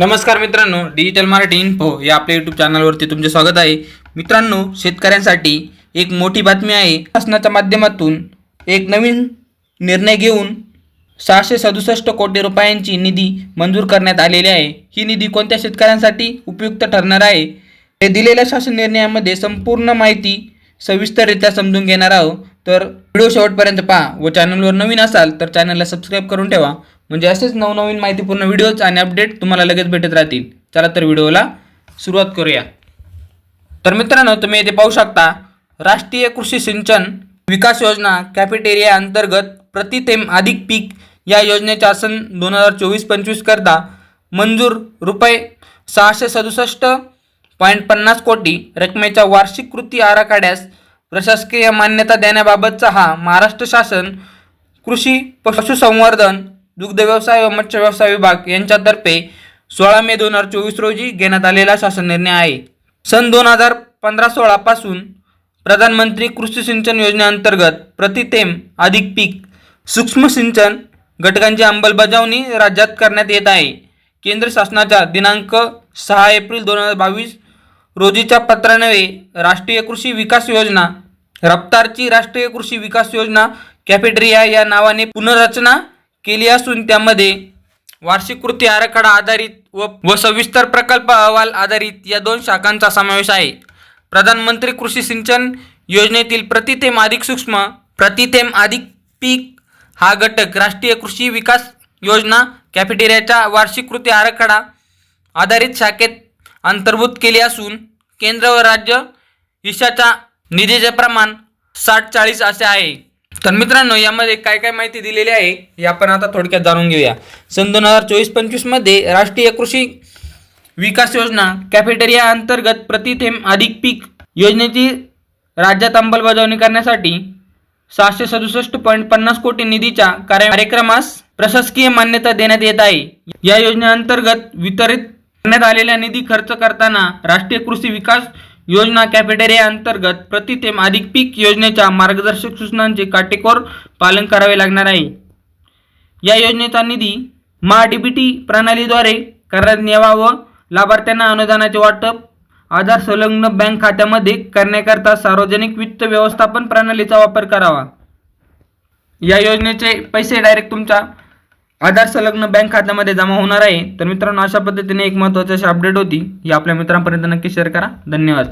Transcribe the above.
नमस्कार मित्रांनो digital Marathi info या आपल्या यूट्यूब चॅनलवरती तुमचे स्वागत आहे. मित्रांनो शेतकऱ्यांसाठी एक मोठी बातमी आहे. शासनाच्या माध्यमातून एक नवीन निर्णय घेऊन सहाशे सदुसष्ट कोटी रुपयांची निधी मंजूर करण्यात आलेली आहे. ही निधी कोणत्या शेतकऱ्यांसाठी उपयुक्त ठरणार आहे? हे दिलेल्या शासन निर्णयामध्ये संपूर्ण माहिती सविस्तररित्या समजून घेणार आहोत. तर व्हिडिओ शेवटपर्यंत पहा व चॅनलवर नवीन असाल तर चॅनलला सबस्क्राईब करून ठेवा. म्हणजे असेच नवनवीन माहितीपूर्ण व्हिडिओज आणि अपडेट तुम्हाला लगेच भेटत राहतील. चला तर व्हिडिओला सुरुवात करूया. तर मित्रांनो तुम्ही येथे पाहू शकता राष्ट्रीय कृषी सिंचन विकास योजना कॅफेटेरिया अंतर्गत प्रतिथेंब अधिक पीक या योजनेच्या सन दोन हजार चोवीस पंचवीस करता मंजूर रुपये सहाशे सदुसष्ट पॉईंट पन्नास कोटी रकमेच्या वार्षिक कृती आराखड्यास प्रशासकीय मान्यता देण्याबाबतचा हा महाराष्ट्र शासन कृषी पशुसंवर्धन दुग्ध व्यवसाय व मत्स्य व्यवसाय विभाग यांच्यातर्फे सोळा मे दोन हजार चोवीस रोजी घेण्यात आलेला शासन निर्णय आहे. सन दोन हजार पंधरा सोळापासून प्रधानमंत्री कृषी सिंचन योजनेअंतर्गत प्रतितेम अधिक पीक सूक्ष्म सिंचन घटकांची अंमलबजावणी राज्यात करण्यात येत आहे. केंद्र शासनाच्या दिनांक सहा एप्रिल दोन हजार बावीस रोजीच्या पत्रान्वये राष्ट्रीय कृषी विकास योजना रफ्तारची राष्ट्रीय कृषी विकास योजना कॅफेटेरिया या नावाने पुनर्रचना केली असून त्यामध्ये वार्षिक कृती आराखडा आधारित व व सविस्तर प्रकल्प अहवाल आधारित या दोन शाखांचा समावेश आहे. प्रधानमंत्री कृषी सिंचन योजनेतील प्रतिथेम अधिक सूक्ष्म प्रतिथेम अधिक पीक हा घटक राष्ट्रीय कृषी विकास योजना कॅफेटेरियाच्या वार्षिक कृती आराखडा आधारित शाखेत अंतर्भूत केली असून केंद्र व राज्य हिशाच्या निधीचे प्रमाण साठ चाळीस असे आहे. तर मित्रांनो यामध्ये काय काय माहिती दिलेली आहे हे आपण आता थोडक्यात जाणून घेऊया. सन दोन हजार चोवीस पंचवीसमध्ये राष्ट्रीय कृषी विकास योजना कॅफेटेरिया अंतर्गत प्रतिथेंब अधिक पीक योजनेची राज्यात अंमलबजावणी करण्यासाठी सहाशे सदुसष्ट पॉईंट पन्नास कोटी निधीच्या कार्य- कार्यक्रमास प्रशासकीय मान्यता देण्यात येत आहे. या योजनेअंतर्गत वितरित करण्यात आलेला निधी खर्च करताना राष्ट्रीय कृषी विकास योजना कॅफेटेरिया अंतर्गत प्रतिथेम अधिक पीक योजनेच्या मार्गदर्शक सूचनांचे काटेकोर पालन करावे लागणार आहे. या योजनेचा निधी महाडीबीटी प्रणालीद्वारे करण्यात यावा व लाभार्थ्यांना अनुदानाचे वाटप आधार संलग्न बँक खात्यामध्ये करण्याकरता सार्वजनिक वित्त व्यवस्थापन प्रणालीचा वापर करावा. या योजनेचे पैसे डायरेक्ट तुमच्या आधार संलग्न बँक खात्यामध्ये जमा होणार आहे. तर मित्रांनो अशा पद्धतीने एक महत्त्वाची अशी अपडेट होती. ही आपल्या मित्रांपर्यंत नक्की शेअर करा. धन्यवाद.